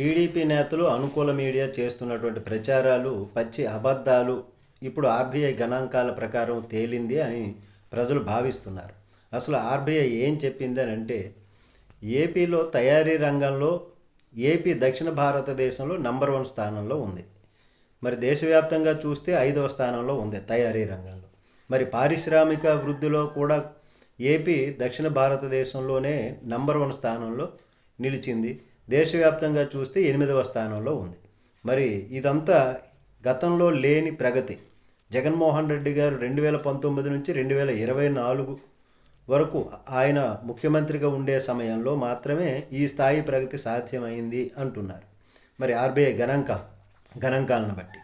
TDP నేతలు అనుకూల media చేస్తున్నటువంటి ప్రచారాలు పచ్చి అబద్ధాలు ఇప్పుడు ఆర్బీఐ గణాంకాల ప్రకారం తేలింది అని ప్రజలు భావిస్తున్నారు. అసలు ఆర్బీఐ ఏం చెప్పింది అని అంటే ఏపీలో తయారీ రంగంలో ఏపీ దక్షిణ భారతదేశంలో నంబర్ వన్ స్థానంలో ఉంది. మరి దేశవ్యాప్తంగా చూస్తే ఐదవ స్థానంలో ఉంది తయారీ రంగంలో. మరి పారిశ్రామిక వృద్ధిలో కూడా ఏపీ దక్షిణ భారతదేశంలోనే నంబర్ వన్ స్థానంలో నిలిచింది. దేశవ్యాప్తంగా చూస్తే ఎనిమిదవ స్థానంలో ఉంది. మరి ఇదంతా గతంలో లేని ప్రగతి. జగన్మోహన్ రెడ్డి గారు రెండు వేల పంతొమ్మిది నుంచి రెండు వేల ఇరవై నాలుగు వరకు ఆయన ముఖ్యమంత్రిగా ఉండే సమయంలో మాత్రమే ఈ స్థాయి ప్రగతి సాధ్యమైంది అంటున్నారు. మరి ఆర్బీఐ గణాంక గణాంకాలను బట్టి.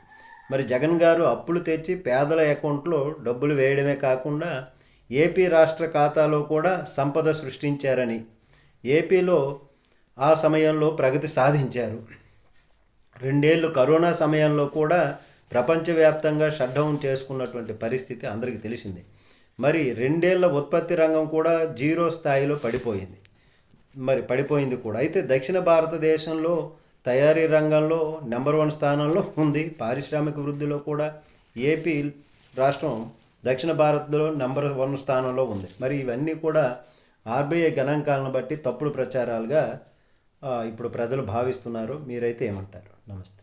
మరి జగన్ గారు అప్పులు తెచ్చి పేదల అకౌంట్లో డబ్బులు వేయడమే కాకుండా ఏపీ రాష్ట్ర ఖాతాలో కూడా సంపద సృష్టించారని ఏపీలో ఆ సమయంలో ప్రగతి సాధించారు. రెండేళ్ళు కరోనా సమయంలో కూడా ప్రపంచవ్యాప్తంగా షట్డౌన్ చేసుకున్నటువంటి పరిస్థితి అందరికీ తెలిసిందే. మరి రెండేళ్ళ ఉత్పత్తి రంగం కూడా జీరో స్థాయిలో పడిపోయింది. మరి పడిపోయింది కూడా. అయితే దక్షిణ భారతదేశంలో తయారీ రంగంలో నెంబర్ వన్ స్థానంలో ఉంది. పారిశ్రామిక వృద్ధిలో కూడా ఏపీ రాష్ట్రం దక్షిణ భారత్లో నెంబర్ వన్ స్థానంలో ఉంది. మరి ఇవన్నీ కూడా ఆర్బీఐ గణాంకాలను బట్టి తప్పుడు ప్రచారాలుగా ఇప్పుడు ప్రజలు భావిస్తున్నారు మీరైతే ఏమంటారు? నమస్తే.